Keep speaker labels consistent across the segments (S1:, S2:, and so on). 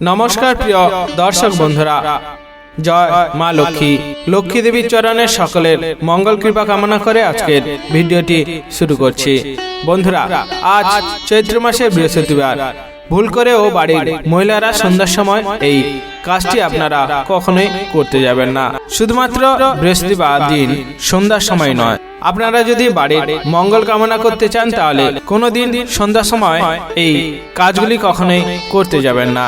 S1: নমস্কার প্রিয় দর্শক বন্ধুরা। জয় মা লক্ষ্মী। লক্ষ্মী দেবীর চরণে সকলের মঙ্গল কৃপা কামনা করে আজকের ভিডিওটি শুরু করছি। বন্ধুরা, আজ চৈত্র মাসের বৃহস্পতিবার। ভুল করে ও বাড়ির মহিলারা সন্ধ্যার সময় এই কাজটি আপনারা কখনোই করতে যাবেন না। শুধুমাত্র বৃহস্পতিবার দিন, সন্ধ্যার সময় নয়। আপনারা যদি বাড়ির মঙ্গল কামনা করতে চান, তাহলে কোনোদিন সন্ধ্যার সময় এই কাজগুলি কখনোই করতে যাবেন না।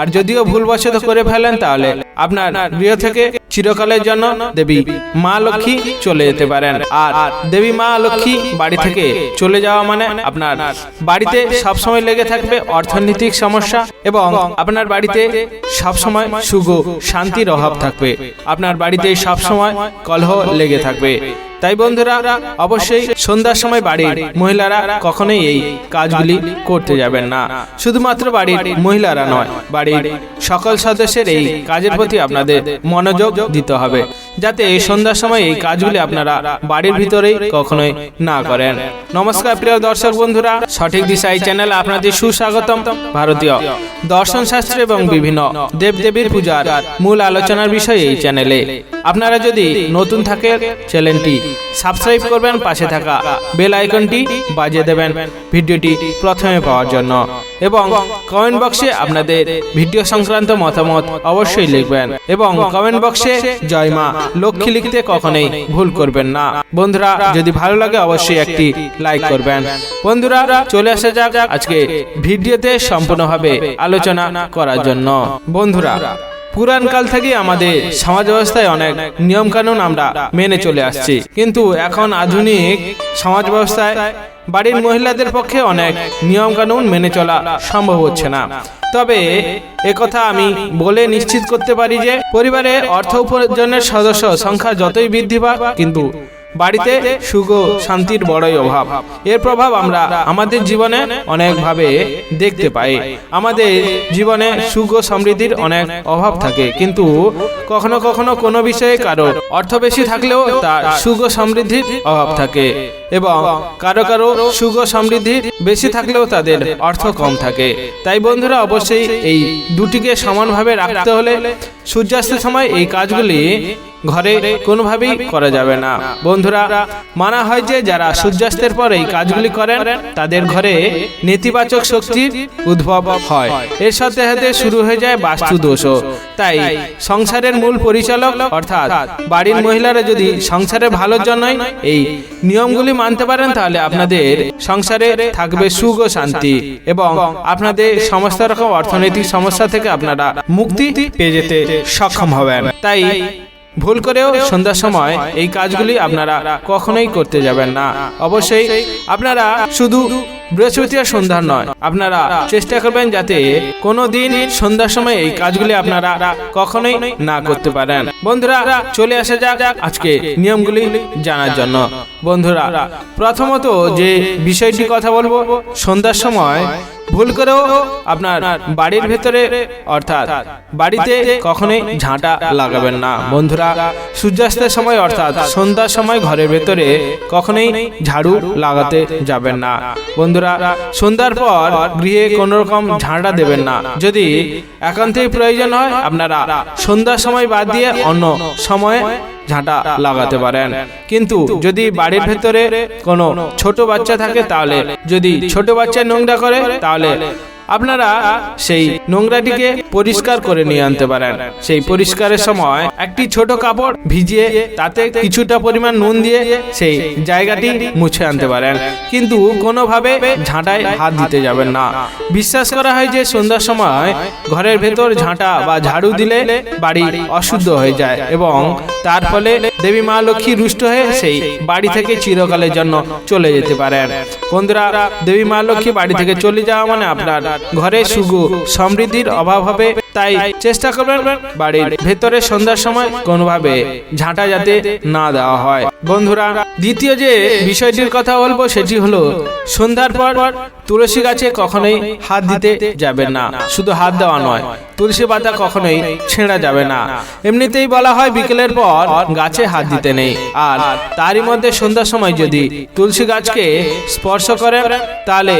S1: আর যদিও ভুলবশত করে ফেলেন, তাহলে আপনার গৃহ থেকে চিরকালের জন্য দেবী মা লক্ষ্মী চলে যেতে পারেন। আর দেবী মা লক্ষ্মী বাড়ি থেকে চলে যাওয়া মানে আপনার বাড়িতে সবসময় লেগে থাকবে অর্থনৈতিক সমস্যা এবং আপনার বাড়িতে সবসময় সুখ শান্তির অভাব থাকবে। আপনার বাড়িতে সবসময় কলহ লেগে থাকবে। তাই বন্ধুরা, অবশ্যই সন্ধ্যার সময় বাড়ির মহিলারা কখনোই এই কাজগুলি করতে যাবেন না। শুধুমাত্র বাড়ির মহিলারা নয়, বাড়ির সকল সদস্যের এই কাজের প্রতি আপনাদের মনোযোগ দিতে হবে। যাতে এই সন্ধ্যার সময় এই কাজগুলি আপনারা বাড়ির ভিতরেই কখনোই না করেন। নমস্কার, প্রিয় দর্শক বন্ধুরা। সঠিক দিশা এই চ্যানেলে আপনাদের সুস্বাগতম। ভারতীয় দর্শন শাস্ত্র এবং বিভিন্ন দেবদেবীর পূজার মূল আলোচনার বিষয় এই চ্যানেলে আপনারা যদি নতুন থাকে চ্যানেলটি সাবস্ক্রাইব করবেন, পাশে থাকা বেল আইকনটি বাজিয়ে দেবেন ভিডিওটি প্রথমে পাওয়ার জন্য। এবং কমেন্ট বক্সে আপনাদের ভিডিও সংক্রান্ত মতামত অবশ্যই লিখবেন। এবং কমেন্ট বক্সে জয় মা লক্ষ্মী লিখতে কখনোই ভুল করবেন না। বন্ধুরা, যদি ভালো লাগে অবশ্যই একটি লাইক করবেন। বন্ধুরা, চলে আসা যাক আজকে ভিডিওতে সম্পূর্ণভাবে আলোচনা করার জন্য। বন্ধুরা পুরাণ কাল থেকেই আমাদের সমাজ ব্যবস্থায় অনেক নিয়ম কানুন আমরা মেনে চলে আসছি। কিন্তু এখন আধুনিক সমাজ ব্যবস্থায় বাড়ির মহিলাদের পক্ষে অনেক নিয়ম কানুন মেনে চলা সম্ভব হচ্ছে না। তবে একথা আমি বলে নিশ্চিত করতে পারি যে পরিবারে অর্থ উপার্জনের সদস্য সংখ্যা যতই বৃদ্ধি পাক, কিন্তু বাড়িতে সুখ শান্তির বড়ই অভাব। এর প্রভাব আমরা আমাদের জীবনে অনেকভাবে দেখতে পাই। আমাদের জীবনে সুখ সমৃদ্ধির অনেক অভাব থাকে, কিন্তু কখনো কখনো কোনো বিষয়ে কারও অর্থ বেশি থাকলেও তার সুখ সমৃদ্ধির অভাব থাকে এবং কারও কারও সুখ ও সমৃদ্ধির বেশি থাকলেও তাদের অর্থ কম থাকে। তাই বন্ধুরা, অবশ্যই এই দুটিকে সমানভাবে রাখতে হলে সূর্যাস্তের সময় এই কাজগুলি ঘরে কোনোভাবেই করা যাবে না। বন্ধুরা মানা হয় যে যারা সূর্যাস্তের পর এই কাজগুলি করেন তাদের ঘরে নেতিবাচক শক্তির উদ্ভব হয়। এর সাথে সাথে শুরু হয়ে যায় বাস্তু দোষও তাই সংসারের মূল পরিচালক অর্থাৎ বাড়ির মহিলারা যদি সংসারের ভালোর জন্যই এই নিয়মগুলি মানতে পারেন তাহলে আপনাদের সংসারে থাকবে সুখ ও শান্তি এবং আপনাদের সমস্ত রকম অর্থনৈতিক সমস্যা থেকে আপনারা মুক্তি পেয়ে যেতে সক্ষম হবেন। তাই ভুল করেও সন্ধ্যার সময় এই কাজগুলি আপনারা কখনোই করতে যাবেন না। অবশ্যই আপনারা শুধু বৃহস্পতিবার সন্ধ্যার নয়, আপনারা চেষ্টা করবেন যাতে কোনো দিন সন্ধ্যার সময় এই কাজগুলি আপনারা কখনোই না করতে পারেন। বন্ধুরা, চলে আসা যাক আজকে নিয়মগুলি জানার জন্য। বন্ধুরা, প্রথমত যে বিষয়টি কথা বলব, সন্ধ্যার সময় ভুল করেও আপনার বাড়ির ভেতরে, অর্থাৎ বাড়িতে কখনোই ঝাঁটা লাগাবেন না। বন্ধুরা, সূর্যাস্তের সময়, অর্থাৎ সন্ধ্যার সময় ঘরের ভেতরে কখনোই ঝাড়ু লাগাতে যাবেন না। বন্ধুরা, সন্ধ্যার পর গৃহে কোনো রকম ঝাঁটা দেবেন না। যদি একান্তই প্রয়োজন হয়, আপনারা সন্ধ্যার সময় বাদ দিয়ে অন্য সময়ে ঝাঁটা লাগাতে পারেন। কিন্তু যদি বাড়ির ভেতরে কোনো ছোট বাচ্চা থাকে তাহলে যদি ছোট বাচ্চা নোংরা করে তাহলে আপনারা সেই নোংরাটিকে পরিষ্কার করে নিয়ে আনতে পারেন। সেই পরিষ্কারের সময় একটি ছোট কাপড় ভিজিয়ে তাতে কিছুটা পরিমাণ নুন দিয়ে সেই জায়গাটি মুছে আনতে পারেন। কিন্তু কোনোভাবে ঝাঁটায় হাত দিতে যাবেন না। বিশ্বাস করা হয় যে সন্ধ্যার সময় ঘরের ভেতর ঝাঁটা বা ঝাড়ু দিলে বাড়ি অশুদ্ধ হয়ে যায় এবং তার ফলে দেবী মা লক্ষ্মী রুষ্ট হয়ে সেই বাড়ি থেকে চিরকালের জন্য চলে যেতে পারেন। বন্ধুরা, দেবী মা লক্ষ্মী বাড়ি থেকে চলে যাওয়া মানে আপনার ঘরে সুখ সমৃদ্ধির অভাব হবে, তাই চেষ্টা করবেন বাড়ির ভেতরে সন্ধ্যার সময় কোনোভাবে ঝাঁটা যাতে না দেওয়া হয়। বন্ধুরা, দ্বিতীয় যে বিষয়টির কথা বলব সেটি হলো, সন্ধ্যার পর তুলসী গাছে কখনোই হাত দিতে যাবে না শুধু হাত দেওয়া নয় তুলসী পাতা কখনোই ছেঁড়া যাবে না। এমনিতেই বলা হয় বিকেলের পর গাছে হাত দিতে নেই। আর তারই মধ্যে সন্ধ্যার সময় যদি তুলসী গাছকে স্পর্শ করেন তাহলে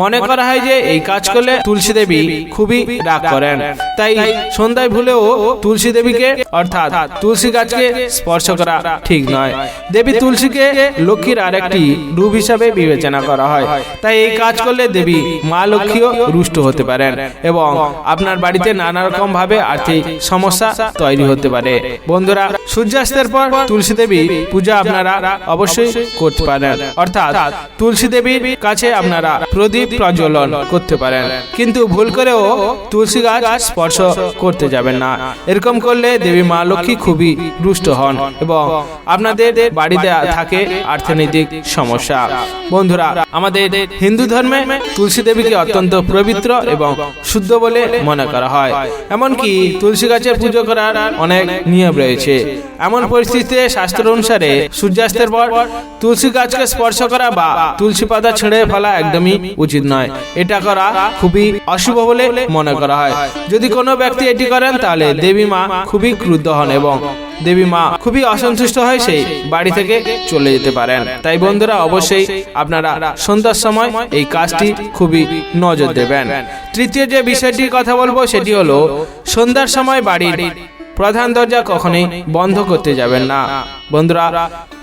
S1: মনে করা হয় যে এই কাজ করলে তুলসী দেবী খুবই রাগ করেন। তাই সন্ধ্যায় ভুলেও তুলসী দেবীকে অর্থাৎ তুলসী গাছকে স্পর্শ করা ঠিক নয়। দেবী তুলসীকে লক্ষ্মীর আরেকটি রূপ হিসাবে বিবেচনা করা হয়। তাই এই কাজ করলে দেবী মা লক্ষ্মীও রুষ্ট হতে পারেন এবং আপনার বাড়িতে নানা রকম ভাবে আর্থিক সমস্যা তৈরি হতে পারে। বন্ধুরা, সূর্যাস্তের পর তুলসী দেবী পূজা আপনারা অবশ্যই করতে পারেন। অর্থাৎ তুলসী দেবীর কাছে আপনারা প্রদীপ প্রজ্বলন করতে পারেন। কিন্তু ভুল করেও তুলসী গাছ স্পর্শ করতে যাবেন না। এরকম করলে দেবী মা লক্ষ্মী খুবই রুষ্ট হন এবং আপনাদের বাড়িতে থাকে অর্থনৈতিক সমস্যা। বন্ধুরা, আমাদের হিন্দু ধর্মে তুলসী দেবীকে অত্যন্ত পবিত্র এবং শুদ্ধ বলে মনে করা হয়। এমনকি তুলসী গাছের পুজো করার অনেক নিয়ম রয়েছে। এমন পরিস্থিতিতে শাস্ত্র অনুসারে সূর্যাস্তের পর তুলসী গাছকে স্পর্শ করা বা তুলসী পাতা ছেড়ে ফেলা একদমই উচিত নয়। এটা করা খুবই অশুভ বলে মনে করা হয়। যদি কোনো ব্যক্তি এটি করেন, তাহলে দেবী মা খুবই ক্রুদ্ধ হন এবং দেবী মা খুবই অসন্তুষ্ট হয় সেই বাড়ি থেকে চলে যেতে পারেন। তাই বন্ধুরা, অবশ্যই আপনারা সন্ধ্যার সময় এই কাজটি খুবই নজর দেবেন। তৃতীয় যে বিষয়টির কথা বলব, সেটি হলো, সন্ধ্যার সময় বাড়ির প্রধান দরজা কখনোই বন্ধ করতে যাবেন না। বন্ধুরা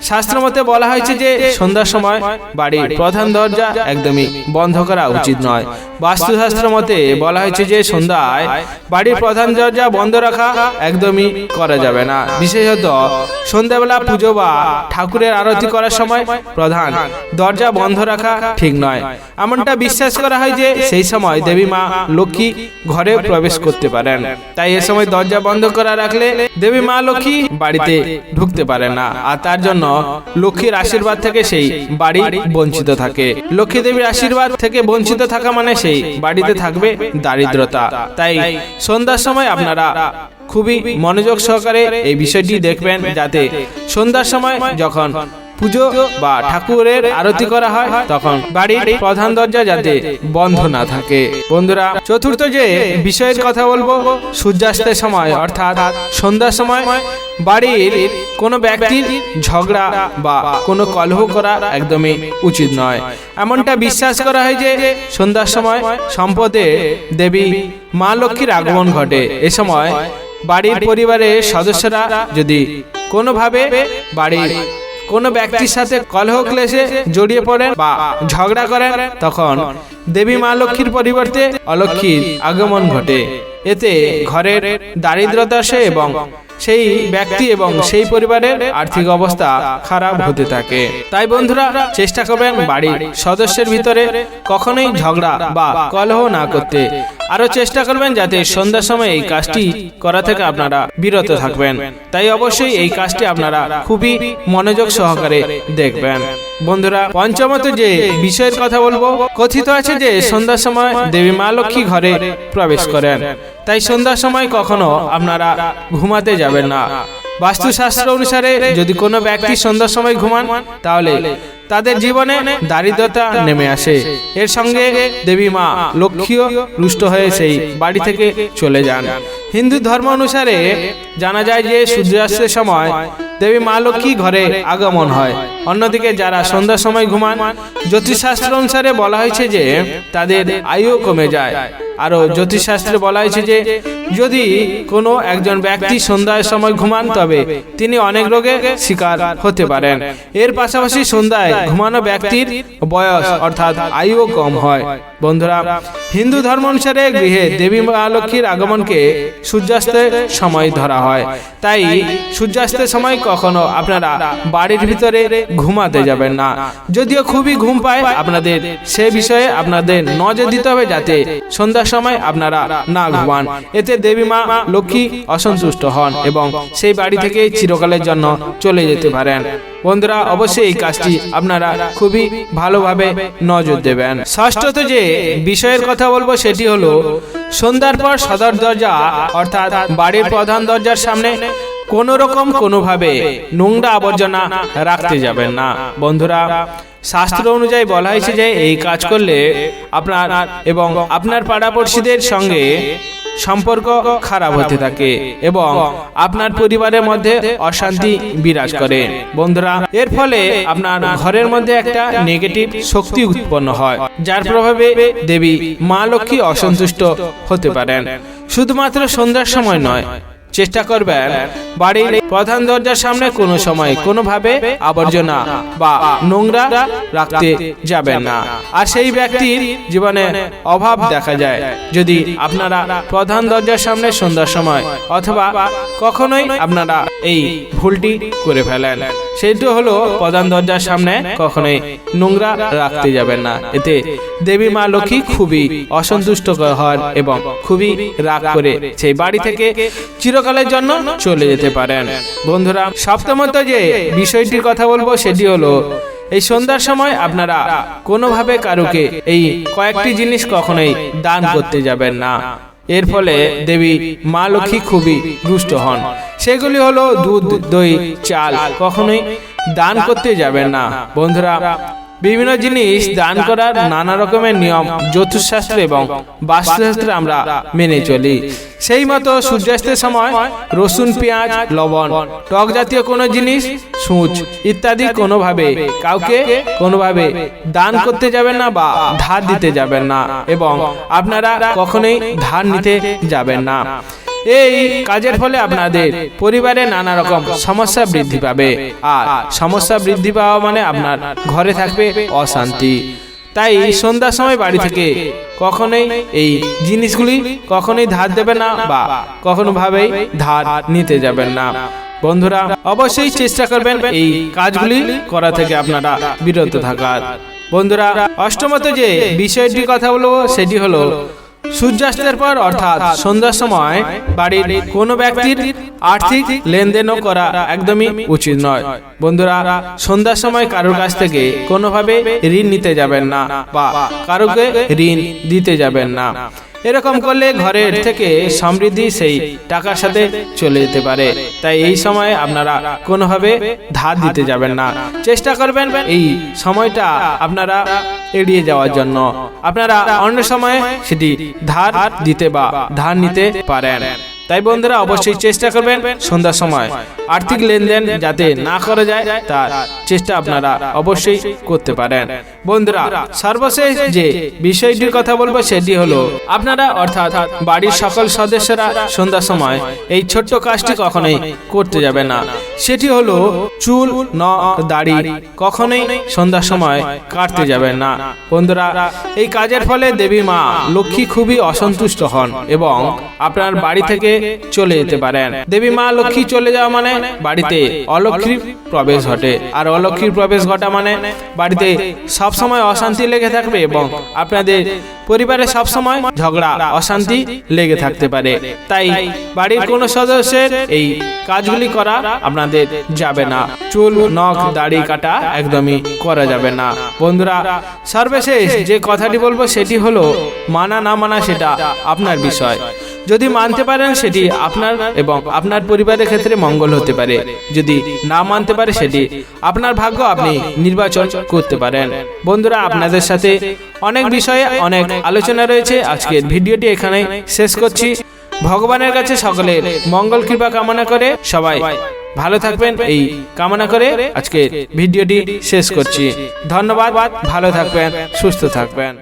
S1: শাস্ত্র মতে বলা হয়েছে যে সন্ধ্যার সময় বাড়ির প্রধান দরজা একদমই বন্ধ করা উচিত নয়। বাস্তুশাস্ত্র মতে বলা হয়েছে যে সন্ধ্যায় বাড়ির প্রধান দরজা বন্ধ রাখা একদমই করা যাবে না। বিশেষত সন্ধ্যাবেলা পুজো বা ঠাকুরের আরতি করার সময় প্রধান দরজা বন্ধ রাখা ঠিক নয়। এমনটা বিশ্বাস করা হয় যে সেই সময় দেবী মা লক্ষ্মী ঘরে প্রবেশ করতে পারেন। তাই এ সময় দরজা বন্ধ করা রাখলে দেবী মা লক্ষ্মী বাড়িতে ঢুকতে পারে না। আর তার জন্য লক্ষ্মীর আশীর্বাদ থেকে সেই বাড়ি বঞ্চিত থাকে। লক্ষ্মী দেবীর আশীর্বাদ থেকে বঞ্চিত থাকা মানে সেই বাড়িতে থাকবে দারিদ্রতা। তাই সন্ধ্যার সময় আপনারা খুবই মনোযোগ সহকারে এই বিষয়টি দেখবেন, যাতে সন্ধ্যার সময় যখন পুজো বা ঠাকুরের আরতি করা হয়, তখন বাড়ির প্রধান দরজা যাতে বন্ধ না থাকে। বন্ধুরা, চতুর্থ যে বিষয়ের কথা বলব, সূর্যাস্তের সময়, অর্থাৎ সন্ধ্যার সময়, বাড়ির কোনো ব্যক্তির ঝগড়া বা কোনো কলহ করা একদমই উচিত নয়। এমনটা বিশ্বাস করা হয় যে সন্ধ্যার সময় সম্পদে দেবী মা লক্ষ্মীর আগমন ঘটে। এ সময় বাড়ির পরিবারের সদস্যরা যদি কোনোভাবে বাড়ির কোনো ব্যক্তির সাথে কলহ ক্লেশে জড়িয়ে পড়েন বা ঝগড়া করেন তখন দেবী মা লক্ষ্মীর পরিবর্তে অলক্ষ্মীর আগমন ঘটে। এতে ঘরের দারিদ্রতা আসে এবং সেই ব্যক্তি এবং সেই পরিবারের আর্থিক অবস্থা খারাপ হতে থাকে। তাই বন্ধুরা, চেষ্টা করবেন বাড়ির সদস্যের ভিতরে কখনোই ঝগড়া বা কলহ না করতে। আরও চেষ্টা করবেন যাতে সন্ধ্যার সময় এই কাজটি করা থেকে আপনারা বিরত থাকবেন। তাই অবশ্যই এই কাজটি আপনারা খুবই মনোযোগ সহকারে দেখবেন। বন্ধুরা, পঞ্চমত যে বিষয়ের কথা বলব, কথিত আছে যে সন্ধ্যার সময় দেবী মা লক্ষ্মী ঘরে প্রবেশ করেন। তাই সন্ধ্যার সময় কখনো আপনারা ঘুমাতে যাবেন না। বাস্তুশাস্ত্র অনুসারে যদি কোনো ব্যক্তি সন্ধ্যার সময় ঘুমান, তাহলে তাদের জীবনে দারিদ্রতা নেমে আসে। এর সঙ্গে দেবী মা লক্ষ্মীও রুষ্ট হয়ে সেই বাড়ি থেকে চলে যান। হিন্দু ধর্ম অনুসারে জানা যায় যে সূর্যাস্তের সময় দেবী মা লক্ষ্মী ঘরে আগমন হয়। অন্যদিকে যারা সন্ধ্যার সময় ঘুমান, জ্যোতিষশাস্ত্র অনুসারে বলা হয়েছে যে তাদের আয়ু কমে যায়। আরও জ্যোতিষশাস্ত্রে বলা হয়েছে যে যদি কোনো একজন ব্যক্তি সন্ধ্যার সময় ঘুমান তবে তিনি অনেক রোগে শিকার হতে পারেন। এর পাশাপাশি সন্ধ্যায় ঘুমানো ব্যক্তির বয়স অর্থাৎ আয়ুও কম হয়। বন্ধুরা হিন্দু ধর্ম অনুসারে গৃহে দেবী মা লক্ষ্মীর আগমনকে সূর্যাস্তের সময় ধরা হয়। তাই সূর্যাস্তের সময় কখনো আপনারা বাড়ির ভিতরে ঘুমাতে যাবেন না। যদিও খুবই ঘুম পায় আপনাদের সে বিষয়ে আপনাদের নজর দিতে হবে যাতে সন্ধ্যার সময় আপনারা না ঘুমান এতে দেবী মা লক্ষ্মী অসন্তুষ্ট হন এবং সেই বাড়ি থেকে চিরকালের জন্য চলে যেতে পারেন। বন্ধুরা, অবশ্যই এই কাজটি আপনারা খুবই ভালোভাবে নজর দেবেন। ষষ্ঠত যে বিষয়ের কথা বলব সেটি হলো, সন্ধ্যার পর সদর দরজা অর্থাৎ বাড়ির প্রধান দরজার সামনে কোন রকম কোনোভাবে নোংরা আবর্জনা রাখতে যাবেন না। বন্ধুরা শাস্ত্র অনুযায়ী বলা হয়েছে যে এই কাজ করলে আপনার এবং আপনার পাড়াপড়শিদের সঙ্গে সম্পর্ক খারাপ হতে থাকে এবং আপনার পরিবারের মধ্যে অশান্তি বিরাজ করে। বন্ধুরা এর ফলে আপনার ঘরের মধ্যে একটা নেগেটিভ শক্তি উৎপন্ন হয় যার প্রভাবে দেবী মা লক্ষ্মী অসন্তুষ্ট হতে পারেন। শুধুমাত্র সন্ধ্যার সময় নয়। চেষ্টা করবেন। বাড়ির প্রধান দরজার সামনে কোনো সময় কোনোভাবে আবর্জনা বা নোংরা রাখতে যাবেন না। আর সেই ব্যক্তির জীবনে অভাব দেখা যায়। যদি আপনারা প্রধান দরজার সামনে সন্ধ্যার সময় অথবা কখনোই আপনারা এই ভুলটি করে ফেলেন। সেইটা হলো প্রধান দরজার সামনে কখনোই নোংরা রাখতে যাবেন না। এতে দেবী মা লক্ষ্মী খুবই অসন্তুষ্ট হন এবং খুবই রাগ করে সেই বাড়ি থেকে চিরকালের জন্য চলে যেতে পারেন। বন্ধুরা, সপ্তমত যে বিষয়টির কথা বলব সেটি হলো, এই সন্ধ্যার সময় আপনারা কোনোভাবে কারুকে এই কয়েকটি জিনিস কখনোই দান করতে যাবেন না। এর ফলে দেবী মা লক্ষ্মী খুবই রুষ্ট হন। সেগুলি হলো দুধ, দই, চাল। কখনোই দান করতে যাবেন না। বন্ধুরা, বিভিন্ন জিনিস দান করার নানা রকমের নিয়ম জ্যোতিষশাস্ত্র এবং বাস্তুশাস্ত্রে আমরা মেনে চলি। সেই মতো সূর্যাস্তের সময় রসুন, পেঁয়াজ, লবণ, টক জাতীয় কোনো জিনিস, সুচ ইত্যাদি কোনোভাবে কাউকে কোনোভাবে দান করতে যাবেন না বা ধার দিতে যাবেন না এবং আপনারা কখনোই ধার নিতে যাবেন না। এই কাজের ফলে আপনাদের পরিবারে নানা রকম সমস্যা বৃদ্ধি পাবে। আর সমস্যা বৃদ্ধি পাওয়া মানে আপনার ঘরে থাকবে অশান্তি। তাই সন্ধ্যার সময় বাড়ি থেকে কখনোই এই জিনিসগুলি কখনোই ধার দেবে না বা কখনো ভাবেই ধার নিতে যাবেন না। বন্ধুরা, অবশ্যই চেষ্টা করবেন এই কাজগুলি করা থেকে আপনারা বিরত থাকার। বন্ধুরা, অষ্টমত যে বিষয়টির কথা বলব, সেটি হলো সূর্যাস্তের পর অর্থাৎ সন্ধ্যার সময় বাড়ির কোনো ব্যক্তির আর্থিক লেনদেনও করা একদমই উচিত নয়। বন্ধুরা, সন্ধ্যার সময় কারোর কাছ থেকে কোনোভাবে ঋণ নিতে যাবেন না বা কারোকে ঋণ দিতে যাবেন না। এরকম করলে ঘরের থেকে সমৃদ্ধি সেই টাকার সাথে চলে যেতে পারে। তাই এই সময় আপনারা কোনোভাবে ধার দিতে যাবেন না। চেষ্টা করবেন এই সময়টা আপনারা এড়িয়ে যাওয়ার জন্য। আপনারা অন্য সময় সেটি ধার দিতে বা ধার নিতে পারেন। তাই বন্ধুরা অবশ্যই চেষ্টা করবেন সন্ধ্যার সময়। আর্থিক লেনদেন যাতে না করা যায়, তার চেষ্টা আপনারা অবশ্যই করতে পারেন। বন্ধুরা, সর্বশেষ যে বিষয়টির কথা বলব সেটি হলো, আপনারা অর্থাৎ বাড়ির সকল সদস্যরা সন্ধ্যার সময় এই ছোট্ট কাজটি কখনোই করতে যাবে না। সেটি হলো, চুল, নখ, দাড়ি কখনোই সন্ধ্যার সময় কাটতে যাবেন না। বন্ধুরা, এই কাজের ফলে দেবী মা লক্ষ্মী খুবই অসন্তুষ্ট হন এবং আপনার বাড়ি থেকে চলে যেতে পারেন। দেবী মা লক্ষ্মী চলে যাওয়া মানে বাড়িতে অলক্ষ্মীর প্রবেশ ঘটে। আর অলক্ষীর প্রবেশ ঘটা মানে বাড়িতে সব সময় অশান্তি লেগে থাকবে এবং আপনাদের পরিবারে সব সময় ঝগড়া, অশান্তি লেগে থাকতে পারে। তাই বাড়ির কোনো সদস্যের এই কাজগুলি করা আপনাদের যাবে না। চুল, নখ, দাড়ি কাটা একদমই করা যাবে না। বন্ধুরা, সর্বশেষ যে কথাটি বলব সেটি হলো, মানা না মানা সেটা আপনার বিষয়। যদি মানতে পারেন সেটি আপনার এবং আপনার পরিবারের ক্ষেত্রে মঙ্গল হতে পারে। যদি না মানতে পারে সেটি আপনার ভাগ্য আপনি নির্বাচন করতে পারেন। বন্ধুরা, আপনাদের সাথে অনেক বিষয়ে অনেক আলোচনা রয়েছে। আজকের ভিডিওটি এখানে শেষ করছি। ভগবানের কাছে সকলের মঙ্গল কৃপা কামনা করে সবাই ভালো থাকবেন। এই কামনা করে আজকের ভিডিওটি শেষ করছি। ধন্যবাদ, ভালো থাকবেন, সুস্থ থাকবেন।